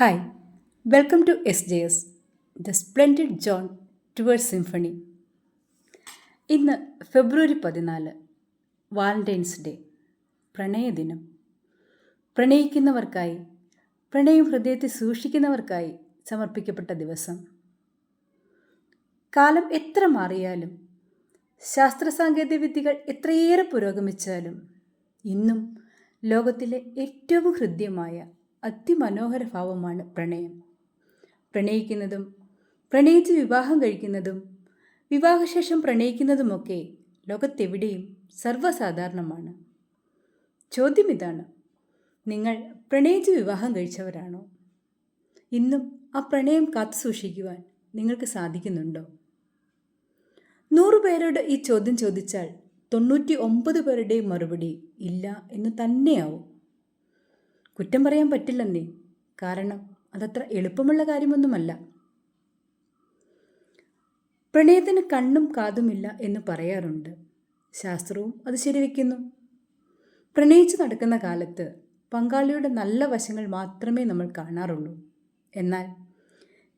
Hi welcome to S J S the splendid John towers symphony ഇന്ന് ഫെബ്രുവരി പതിനാല് Valentine's day പ്രണയദിനം പ്രണയിക്കുന്നവർക്കായി പ്രണയം ഹൃദയത്തിൽ സൂക്ഷിക്കുന്നവർക്കായി സമർപ്പിക്കപ്പെട്ട ദിവസം. കാലം എത്ര മാറിയാലും ശാസ്ത്ര സാങ്കേതിക വിദ്യകൾ എത്രയേറെ പുരോഗമിച്ചാലും ഇന്നും ലോകത്തിലെ ഏറ്റവും ഹൃദ്യമായ അതിമനോഹര ഭാവമാണ് പ്രണയം. പ്രണയിക്കുന്നതും പ്രണയിച്ച് വിവാഹം കഴിക്കുന്നതും വിവാഹശേഷം പ്രണയിക്കുന്നതുമൊക്കെ ലോകത്തെവിടെയും സർവസാധാരണമാണ്. ചോദ്യം ഇതാണ് നിങ്ങൾ പ്രണയിച്ച് വിവാഹം കഴിച്ചവരാണോ? ഇന്നും ആ പ്രണയം കാത്തു സൂക്ഷിക്കുവാൻ നിങ്ങൾക്ക് സാധിക്കുന്നുണ്ടോ? നൂറ് പേരോട് ഈ ചോദ്യം ചോദിച്ചാൽ തൊണ്ണൂറ്റി ഒമ്പത് പേരുടെയും മറുപടി ഇല്ല എന്ന് തന്നെയാവും. കുറ്റം പറയാൻ പറ്റില്ലെന്നേ. കാരണം അതത്ര എളുപ്പമുള്ള കാര്യമൊന്നുമല്ല. പ്രണയത്തിന് കണ്ണും കാതുമില്ല എന്ന് പറയാറുണ്ട്. ശാസ്ത്രവും അത് ശരിവെക്കുന്നു. പ്രണയിച്ചു നടക്കുന്ന കാലത്ത് പങ്കാളിയുടെ നല്ല വശങ്ങൾ മാത്രമേ നമ്മൾ കാണാറുള്ളൂ. എന്നാൽ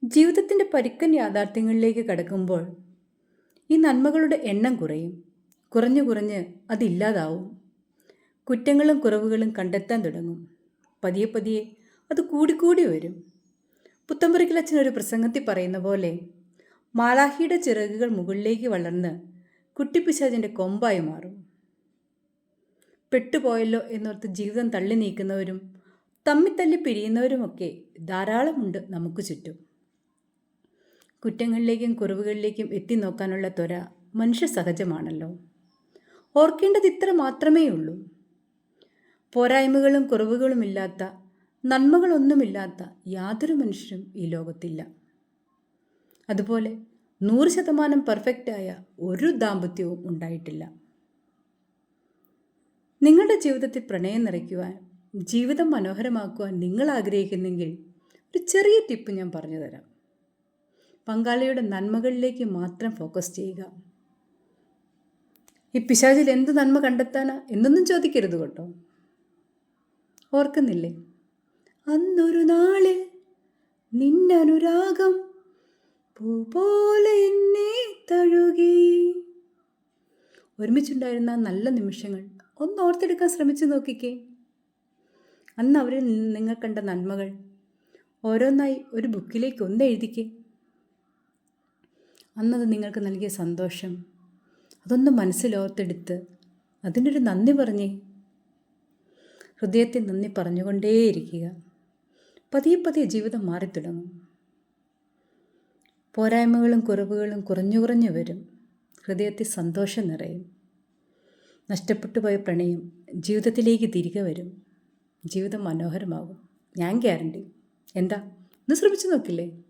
ജീവിതത്തിന്റെ പരുക്കൻ യാഥാർത്ഥ്യങ്ങളിലേക്ക് കടക്കുമ്പോൾ ഈ നന്മകളുടെ എണ്ണം കുറയും. കുറഞ്ഞു കുറഞ്ഞ് അതില്ലാതാവും. കുറ്റങ്ങളും കുറവുകളും കണ്ടെത്താൻ തുടങ്ങും. പതിയെ പതിയെ അത് കൂടിക്കൂടി വരും. പുത്തമ്പുരക്കിലച്ഛൻ ഒരു പ്രസംഗത്തിൽ പറയുന്ന പോലെ മാലാഹിയുടെ ചിറകുകൾ മുകളിലേക്ക് വളർന്ന് കുട്ടിപ്പിശാചിന്റെ കൊമ്പായി മാറും. പെട്ടുപോയല്ലോ എന്നോർത്ത് ജീവിതം തള്ളി നീക്കുന്നവരും തമ്മിത്തല്ലി പിരിയുന്നവരുമൊക്കെ ധാരാളമുണ്ട് നമുക്ക് ചുറ്റും. കുറ്റങ്ങളിലേക്കും കുറവുകളിലേക്കും എത്തി നോക്കാനുള്ള ത്വര മനുഷ്യ സഹജമാണല്ലോ. ഓർക്കേണ്ടത് ഇത്ര മാത്രമേ ഉള്ളൂ പോരായ്മകളും കുറവുകളുമില്ലാത്ത നന്മകളൊന്നുമില്ലാത്ത യാതൊരു മനുഷ്യരും ഈ ലോകത്തില്ല. അതുപോലെ നൂറ് ശതമാനം പെർഫെക്റ്റായ ഒരു ദാമ്പത്യവും ഉണ്ടായിട്ടില്ല. നിങ്ങളുടെ ജീവിതത്തിൽ പ്രണയം നിറയ്ക്കുവാൻ ജീവിതം മനോഹരമാക്കുവാൻ നിങ്ങൾ ആഗ്രഹിക്കുന്നെങ്കിൽ ഒരു ചെറിയ ടിപ്പ് ഞാൻ പറഞ്ഞു തരാം. പങ്കാളിയുടെ നന്മകളിലേക്ക് മാത്രം ഫോക്കസ് ചെയ്യുക. ഈ പിശാചിൽ എന്ത് നന്മ കണ്ടെത്താനാ എന്നൊന്നും ചോദിക്കരുത് കേട്ടോ. ഓർക്കുന്നില്ലേ? അന്നൊരു നാളിൽ നിന്നനുരാഗം പൂ പോലെ എന്നെ തഴുകി. ഒരുമിച്ചുണ്ടായിരുന്ന നല്ല നിമിഷങ്ങൾ ഒന്ന് ഓർത്തെടുക്കാൻ ശ്രമിച്ചു നോക്കിക്കേ. അന്ന് അവരിൽ നിങ്ങൾ കണ്ട നന്മകൾ ഓരോന്നായി ഒരു ബുക്കിലേക്ക് ഒന്ന് എഴുതിക്കേ. അന്നത് നിങ്ങൾക്ക് നൽകിയ സന്തോഷം. അതൊന്ന് മനസ്സിലോർത്തെടുത്ത് അതിനൊരു നന്ദി പറഞ്ഞേ. ഹൃദയത്തിൽ നന്ദി പറഞ്ഞുകൊണ്ടേയിരിക്കുക. പതിയെ പതിയെ ജീവിതം മാറിത്തുടങ്ങും. പോരായ്മകളും കുറവുകളും കുറഞ്ഞു കുറഞ്ഞു വരും. ഹൃദയത്തിൽ സന്തോഷം നിറയും. നഷ്ടപ്പെട്ടു പോയ പ്രണയം ജീവിതത്തിലേക്ക് തിരികെ വരും. ജീവിതം മനോഹരമാകും. ഞാൻ ഗ്യാരണ്ടി. എന്താ? ഒന്ന് ശ്രമിച്ചു നോക്കില്ലേ?